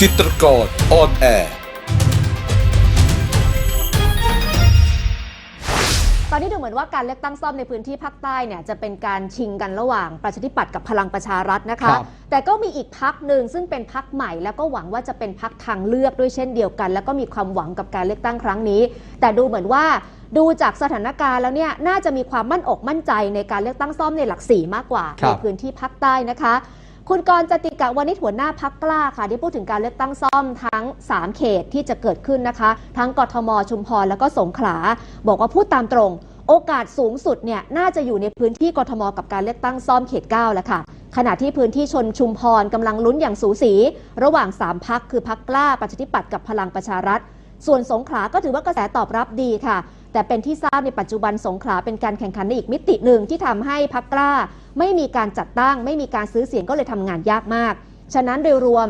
จิตรกรออนแอร์ตอนนี้ดูเหมือนว่าการเลือกตั้งซ่อมในพื้นที่ภาคใต้เนี่ยจะเป็นการชิงกันระหว่างประชาธิปัตย์กับพลังประชารัฐนะคะ ครับ แต่ก็มีอีกพักหนึ่งซึ่งเป็นพักใหม่ แล้วก็หวังว่าจะเป็นพักทางเลือกด้วยเช่นเดียวกัน แล้วก็มีความหวังกับการเลือกตั้งครั้งนี้ แต่ดูเหมือนว่าดูจากสถานการณ์แล้วเนี่ยน่าจะมีความมั่นอกมั่นใจในการเลือกตั้งซ่อมในหลักสี่มากกว่าครัในบพื้นที่ภาคใต้นะคะ คุณกรณ์จติกะวานิชหัวหน้าพักกล้าค่ะที่พูดถึงการเลือกตั้งซ่อมทั้ง 3 เขตที่จะเกิดขึ้นนะคะ ทั้งกทมชุมพรแล้วก็สงขลา บอกว่าพูดตามตรง โอกาสสูงสุดเนี่ยน่าจะอยู่ในพื้นที่กทมกับการเลือกตั้งซ่อมเขต9แล้วค่ะขณะที่พื้นที่ชนชุมพรกำลังลุ้นอย่างสูสี ระหว่าง 3 พักคือพักกล้าประชาธิปัตย์กับพลังประชารัฐ ส่วนสงขลาก็ถือว่ากระแสตอบรับดีค่ะ แต่เป็นที่ทราบในปัจจุบันสงขลาเป็นการแข่งขันในอีกมิติหนึ่งที่ทำให้พักกล้า ไม่มีการจัดตั้ง ไม่มีการซื้อเสียงก็เลยทำงานยากมาก ฉะนั้นโดยรวม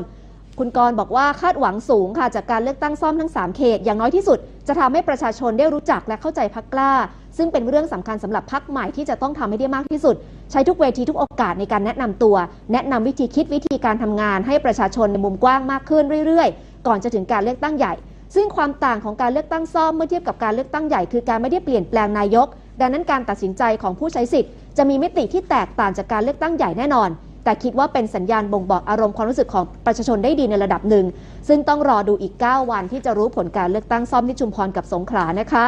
คุณกรบอกว่าคาดหวังสูงค่ะจากการเลือกตั้งซ่อมทั้ง 3 เขต อย่างน้อยที่สุด จะทำให้ประชาชนได้รู้จักและเข้าใจพักกล้า ซึ่งเป็นเรื่องสำคัญสำหรับพักใหม่ที่จะต้องทำให้ได้มากที่สุด ใช้ทุกเวทีทุกโอกาสในการแนะนำตัว แนะนำวิธีคิดวิธีการทำงานให้ประชาชนในมุมกว้างมากขึ้นเรื่อยๆ ก่อนจะถึงการเลือกตั้งใหญ่ ซึ่งความต่างของการเลือกตั้งซ่อมเมื่อเทียบกับการเลือกตั้งใหญ่คือการไม่ได้เปลี่ยนแปลงนายก ดังนั้นการตัดสินใจของผู้ใช้สิทธิ์จะมีมิติที่แตกต่างจากการเลือกตั้งใหญ่แน่นอน แต่คิดว่าเป็นสัญญาณบ่งบอกอารมณ์ความรู้สึกของประชาชนได้ดีในระดับหนึ่ง ซึ่งต้องรอดูอีก 9 วันที่จะรู้ผลการเลือกตั้งซ่อมที่ชุมพรกับสงขลานะคะ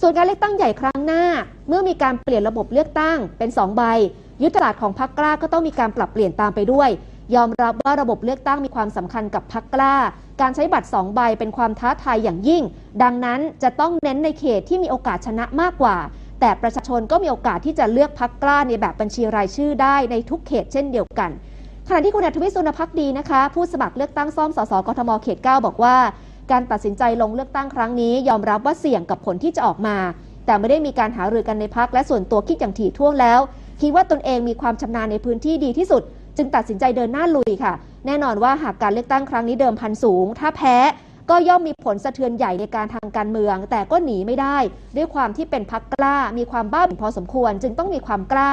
ส่วนการเลือกตั้งใหญ่ครั้งหน้า เมื่อมีการเปลี่ยนระบบเลือกตั้งเป็น 2 ใบ ยุทธศาสตร์ของพรรคกล้าก็ต้องมีการปรับเปลี่ยนตามไปด้วย ยอมรับว่าระบบเลือกตั้งมีความสำคัญกับพรรคกล้า การใช้บัตร 2 ใบเป็นความท้าทายอย่างยิ่ง ดังนั้นจะต้องเน้นในเขตที่มีโอกาสชนะมากกว่า แต่ประชาชนก็มีโอกาสที่จะเลือกพรรคกล้าในแบบบัญชีรายชื่อได้ในทุกเขตเช่นเดียวกันขณะที่คุณอัธวิสุนพักดีนะคะ ผู้สมัครเลือกตั้งซ่อมสสกทมเขต 9 บอกว่า การตัดสินใจลงเลือกตั้งครั้งนี้ ยอมรับว่าเสี่ยงกับผลที่จะออกมา แต่ไม่ได้มีการหารือกันในพักและส่วนตัวคิดอย่างถี่ถ้วนแล้ว คิดว่าตนเองมีความชำนาญในพื้นที่ดีที่สุด จึงตัดสินใจเดินหน้าลุยค่ะ แน่นอนว่าหากการเลือกตั้งครั้งนี้เดิมพันสูง ถ้าแพ้ก็ย่อมมีผลสะเทือนใหญ่ในการทางการเมือง แต่ก็หนีไม่ได้ ด้วยความที่เป็นพักกล้า มีความบ้าบิ่นพอสมควร จึงต้องมีความกล้า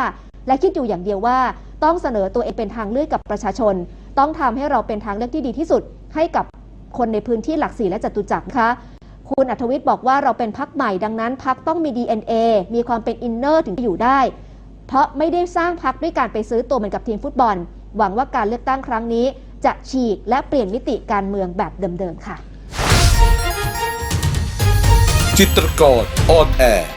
และคิดอยู่อย่างเดียวว่า ต้องเสนอตัวเองเป็นทางเลือกกับประชาชน ต้องทำให้เราเป็นทางเลือกที่ดีที่สุด ให้กับคนในพื้นที่หลักสี่และจตุจักรคะคุณอัธวิทย์บอกว่าเราเป็นพักใหม่ดังนั้นพักต้องมี DNA มีความเป็นอินเนอร์ถึงจะอยู่ได้ เพราะไม่ได้สร้างพักด้วยการไปซื้อตัวเหมือนกับทีมฟุตบอล หวังว่าการเลือกตั้งครั้งนี้ จะฉีกและเปลี่ยนมิติการเมืองแบบเดิมๆค่ะ จิตรกรออนแอร์